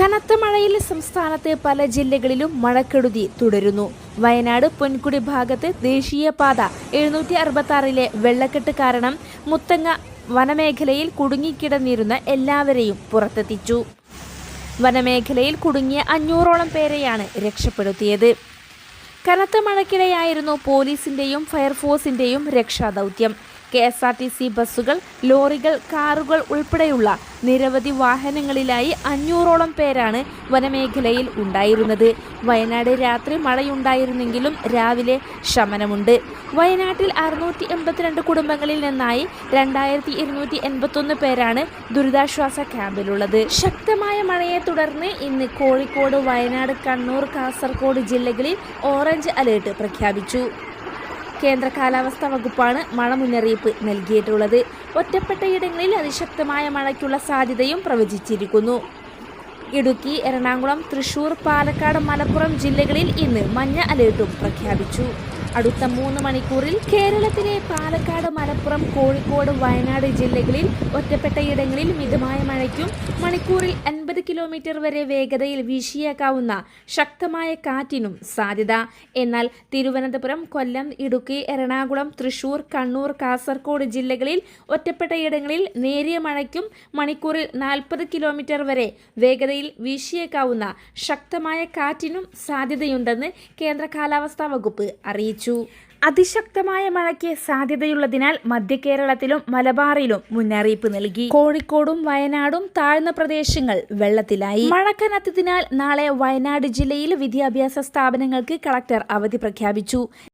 കനത്ത മഴയിൽ സംസ്ഥാനത്തെ പല ജില്ലകളിലും മഴക്കെടുതി തുടരുന്നു. വയനാട് പൊൻകുടി ഭാഗത്ത് ദേശീയപാത എഴുന്നൂറ്റി അറുപത്തി ആറിലെ വെള്ളക്കെട്ട് കാരണം മുത്തങ്ങ വനമേഖലയിൽ കുടുങ്ങിക്കിടന്നിരുന്ന എല്ലാവരെയും പുറത്തെത്തിച്ചു. വനമേഖലയിൽ കുടുങ്ങിയ അഞ്ഞൂറോളം പേരെയാണ് രക്ഷപ്പെടുത്തിയത്. കനത്ത മഴയ്ക്കിടെയായിരുന്നു പോലീസിന്റെയും ഫയർഫോഴ്സിന്റെയും രക്ഷാദൗത്യം. K S R T C ബസ്സുകൾ ലോറികൾ കാറുകൾ ഉൾപ്പെടെയുള്ള നിരവധി വാഹനങ്ങളിലായി അഞ്ഞൂറോളം പേരാണ് വനമേഖലയിൽ ഉണ്ടായിരുന്നത്. വയനാട് രാത്രി മഴയുണ്ടായിരുന്നെങ്കിലും രാവിലെ ശമനമുണ്ട്. വയനാട്ടിൽ അറുന്നൂറ്റി എൺപത്തിരണ്ട് കുടുംബങ്ങളിൽ നിന്നായി രണ്ടായിരത്തി ഇരുന്നൂറ്റി എൺപത്തൊന്ന് പേരാണ് ദുരിതാശ്വാസ ക്യാമ്പിലുള്ളത്. ശക്തമായ മഴയെ തുടർന്ന് ഇന്ന് കോഴിക്കോട് വയനാട് കണ്ണൂർ കാസർഗോഡ് ജില്ലകളിൽ ഓറഞ്ച് അലേർട്ട് പ്രഖ്യാപിച്ചു. കേന്ദ്ര കാലാവസ്ഥാ വകുപ്പാണ് മഴ മുന്നറിയിപ്പ് നൽകിയിട്ടുള്ളത്. ഒറ്റപ്പെട്ടയിടങ്ങളിൽ അതിശക്തമായ മഴയ്ക്കുള്ള സാധ്യതയും പ്രവചിച്ചിരിക്കുന്നു. ഇടുക്കി എറണാകുളം തൃശൂർ പാലക്കാട് മലപ്പുറം ജില്ലകളിൽ ഇന്ന് മഞ്ഞ അലേർട്ടും പ്രഖ്യാപിച്ചു. അടുത്ത മൂന്ന് മണിക്കൂറിൽ കേരളത്തിലെ പാലക്കാട് മലപ്പുറം കോഴിക്കോട് വയനാട് ജില്ലകളിൽ ഒറ്റപ്പെട്ടയിടങ്ങളിൽ മിതമായ മഴയ്ക്കും മണിക്കൂറിൽ അൻപത് കിലോമീറ്റർ വരെ വേഗതയിൽ വീശിയേക്കാവുന്ന ശക്തമായ കാറ്റിനും സാധ്യത. എന്നാൽ തിരുവനന്തപുരം കൊല്ലം ഇടുക്കി എറണാകുളം തൃശൂർ കണ്ണൂർ കാസർഗോഡ് ജില്ലകളിൽ ഒറ്റപ്പെട്ടയിടങ്ങളിൽ നേരിയ മഴയ്ക്കും മണിക്കൂറിൽ നാൽപ്പത് കിലോമീറ്റർ വരെ വേഗതയിൽ വീശിയേക്കാവുന്ന ശക്തമായ കാറ്റിനും സാധ്യതയുണ്ടെന്ന് കേന്ദ്ര കാലാവസ്ഥാ വകുപ്പ് അറിയിച്ചു. അതിശക്തമായ മഴയ്ക്ക് സാധ്യതയുള്ളതിനാൽ മധ്യ കേരളത്തിലും മലബാറിലും മുന്നറിയിപ്പ് നൽകി. കോഴിക്കോടും വയനാടും താഴ്ന്ന പ്രദേശങ്ങൾ വെള്ളത്തിലായി. മഴ കനത്തതിനാൽ നാളെ വയനാട് ജില്ലയിൽ വിദ്യാഭ്യാസ സ്ഥാപനങ്ങൾക്ക് കളക്ടർ അവധി പ്രഖ്യാപിച്ചു.